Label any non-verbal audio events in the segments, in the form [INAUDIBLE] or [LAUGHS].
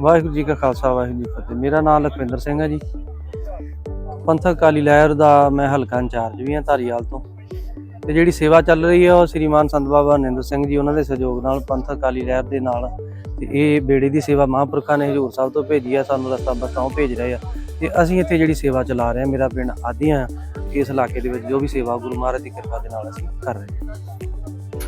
ਵਾਹਿਗੁਰੂ ਜੀ ਕਾ ਖਾਲਸਾ, ਵਾਹਿਗੁਰੂ ਜੀ ਫਤਿਹ। ਮੇਰਾ ਨਾਮ ਲਖਵਿੰਦਰ ਸਿੰਘ ਹੈ ਜੀ। ਪੰਥਕ ਅਕਾਲੀ ਲਹਿਰ ਦਾ ਮੈਂ ਹਲਕਾ ਇੰਚਾਰਜ ਵੀ ਹਾਂ ਧਾਰੀਵਾਲ ਤੋਂ। ਤੇ ਜਿਹੜੀ ਸੇਵਾ ਚੱਲ ਰਹੀ ਹੈ ਉਹ ਸ੍ਰੀਮਾਨ ਸੰਤ ਬਾਬਾ ਨਿੰਦਰ ਸਿੰਘ ਜੀ ਉਹਨਾਂ ਦੇ ਸਹਿਯੋਗ ਨਾਲ ਪੰਥਕ ਅਕਾਲੀ ਲਹਿਰ ਦੇ ਨਾਲ। ਤੇ ਇਹ ਬੇੜੇ ਦੀ ਸੇਵਾ ਮਹਾਂਪੁਰਖਾਂ ਨੇ ਹਜੂਰ ਸਾਹਿਬ ਤੋਂ ਭੇਜੀ ਹੈ ਸਾਨੂੰ ਰਸਤਾ ਬਤਾਉ ਭੇਜ ਰਹੇ ਆ। ਤੇ ਅਸੀਂ ਇੱਥੇ ਜਿਹੜੀ ਸੇਵਾ ਚਲਾ ਰਹੇ ਹਾਂ, ਮੇਰਾ ਪਿੰਡ ਆਦੀਆਂ ਇਸ ਇਲਾਕੇ ਦੇ ਵਿੱਚ ਜੋ ਵੀ ਸੇਵਾ ਗੁਰੂ ਮਹਾਰਾਜ ਦੀ ਕਿਰਪਾ ਦੇ ਨਾਲ ਅਸੀਂ ਕਰ ਰਹੇ ਹਾਂ।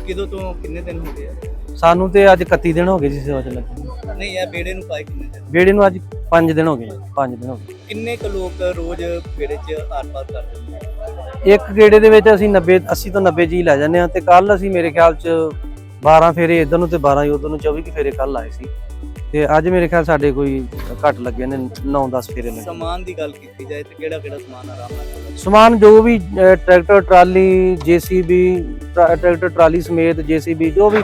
ਕਿਦੋਂ ਤੋਂ ਕਿੰਨੇ ਦਿਨ ਹੋ ਗਏ ਆ? ਸਾਨੂੰ ਤੇ ਅੱਜ 31 ਦਿਨ ਹੋ ਗਏ ਜੀ ਸੇਵਾ ਚ ਲੱਗੇ। ਨਹੀਂ ਇਹ ਬੇੜੇ ਨੂੰ ਪਾਏ ਕਿੰਨੇ ਦਿਨ? ਬੇੜੇ ਨੂੰ ਅੱਜ 5 ਦਿਨ ਹੋ ਗਏ 5 ਦਿਨ ਹੋ ਗਏ। ਕਿੰਨੇ ਕੁ ਲੋਕ ਰੋਜ਼ ਬੇੜੇ 'ਚ ਆਰ-ਪਾਰ ਕਰਦੇ ਨੇ ਇੱਕ ਗੇੜੇ ਦੇ ਵਿੱਚ ਅਸੀਂ 90 80 ਤੋਂ 90 ਜੀ ਲੈ ਜਾਂਦੇ ਹਾਂ ਤੇ ਕੱਲ ਅਸੀਂ ਮੇਰੇ ਖਿਆਲ ਚ 12 ਫੇਰੇ ਇਧਰ ਨੂੰ ਤੇ 12 ਉਧਰ ਨੂੰ 24 ਕੁ ਫੇਰੇ ਕੱਲ ਆਏ ਸੀ। ਤੇ ਅੱਜ ਮੇਰੇ ਖਿਆਲ ਸਾਡੇ ਕੋਈ ਘੱਟ ਲੱਗੇ ਨੇ 9-10 ਫੇਰੇ ਲੱਗੇ। ਸਮਾਨ ਦੀ ਗੱਲ ਕੀਤੀ ਜਾਏ ਤੇ ਕਿਹੜਾ ਕਿਹੜਾ ਸਮਾਨ ਆਰਾਮ ਨਾਲ? ਸਮਾਨ ਜੋ ਵੀ tractor trolley JCB tractor trolley ਸਮੇਤ ਜੀਸੀਬੀ ਜੋ ਵੀ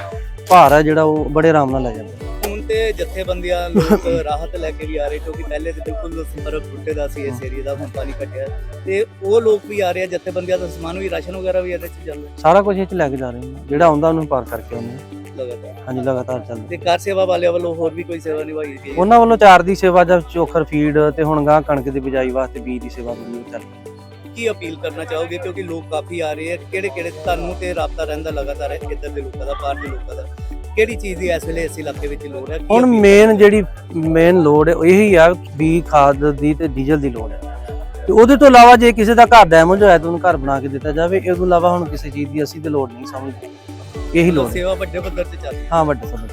ਭਾਰ ਹੈ ਜਿਹੜਾ ਉਹ ਬੜੇ ਆਰਾਮ ਨਾਲ ਲੈ ਜਾਂਦੇ। ਹੁਣ ਤੇ ਜਥੇਬੰਦੀਆਂ ਲੋਕ [LAUGHS] ਰਾਹਤ ਲੈ ਕੇ ਵੀ ਆ ਰਹੇ ਕਿਉਂਕਿ ਪਹਿਲੇ ਤੇ ਬਿਲਕੁਲ ਸੰਪਰਕ ਟੁੱਟੇ ਦਾ ਸੀ ਇਸ ਏਰੀਆ ਦਾ ਹੁਣ ਪਾਣੀ ਘਟਿਆ। ਤੇ ਉਹ ਲੋਕ ਵੀ ਆ ਰਹੇ ਆ ਜਥੇਬੰਦੀਆਂ ਦਾ ਸਮਾਨ ਵੀ ਰਾਸ਼ਨ ਵਗੈਰਾ ਵੀ ਇਹਦੇ 'ਚ ਚੱਲ ਰਿਹਾ। ਸਾਰਾ ਕੁਝ ਇਹ ਚ ਲੈ ਕੇ ਜਾ ਰਹੇ ਹਾਂ ਜਿਹੜਾ ਆਉਂਦਾ ਉਹਨੂੰ ਪਾਰ ਕਰਕੇ ਆਉਂਦੇ ਹਾਂ। ਲਗਾਤਾਰ। ਹਾਂਜੀ ਲਗਾਤਾਰ ਚੱਲਦੇ ਤੇ ਕਾਰ ਸੇਵਾ ਵਾਲਿਆਂ ਵੱਲੋਂ ਹੋਰ ਵੀ ਕੋਈ ਸੇਵਾ ਨਿਭਾਈ ਗਈ? ਉਹਨਾਂ ਵੱਲੋਂ ਚਾਰ ਦੀ ਸੇਵਾ ਜਾਂ ਚੋਖਰ ਫੀਡ ਤੇ ਹੁਣ ਗਾਂ ਕਣਕ ਦੀ ਬਿਜਾਈ ਵਾਸਤੇ ਬੀਜ ਦੀ ਸੇਵਾ ਵੀ ਚੱਲ ਰਹੀ ਹੈ। ਕੀ ਅਪੀਲ ਕਰਨਾ ਚਾਹੋਗੇ? ਕਿਉਂਕਿ ਲੋਕ ਕਾਫੀ ਆ ਰਹੇ ਆ। ਕਿਹੜੇ ਕਿਹੜੇ ਤੁਹਾਨੂੰ ਤੇ ਰਾਬਤਾ ਰਹਿੰਦਾ ਲਗਾਤਾਰ ਇੱਧਰ ਦੇ ਲੋਕਾਂ ਦਾ ਬਾਹਰ ਦੇ ਲੋਕਾਂ ਦਾ। ਕਿਹੜੀ ਚੀਜ਼ ਦੀ ਇਸ ਵੇਲੇ ਇਸ ਇਲਾਕੇ ਵਿੱਚ ਲੋੜ ਹੈ? ਹੁਣ ਮੇਨ ਜਿਹੜੀ ਮੇਨ ਲੋੜ ਹੈ ਇਹੀ ਆ ਵੀ ਖਾਦ ਦੀ ਤੇ ਡੀਜ਼ਲ ਦੀ ਲੋੜ ਹੈ। ਤੇ ਉਹਦੇ ਤੋਂ ਇਲਾਵਾ ਜੇ ਕਿਸੇ ਦਾ ਘਰ ਡੈਮੇਜ ਹੋਇਆ ਤਾਂ ਉਹਨੂੰ ਘਰ ਬਣਾ ਕੇ ਦਿੱਤਾ ਜਾਵੇ। ਇਹ ਤੋਂ ਇਲਾਵਾ ਹੁਣ ਕਿਸੇ ਚੀਜ਼ ਦੀ ਅਸੀਂ ਤੇ ਲੋੜ ਨਹੀਂ ਸਮਝਦੇ। ਇਹੀ ਲੋੜ। ਸੇਵਾ ਵੱਡੇ ਪੱਧਰ ਤੇ ਚੱਲ ਹੈ। ਵੱਡੇ ਸਮਝ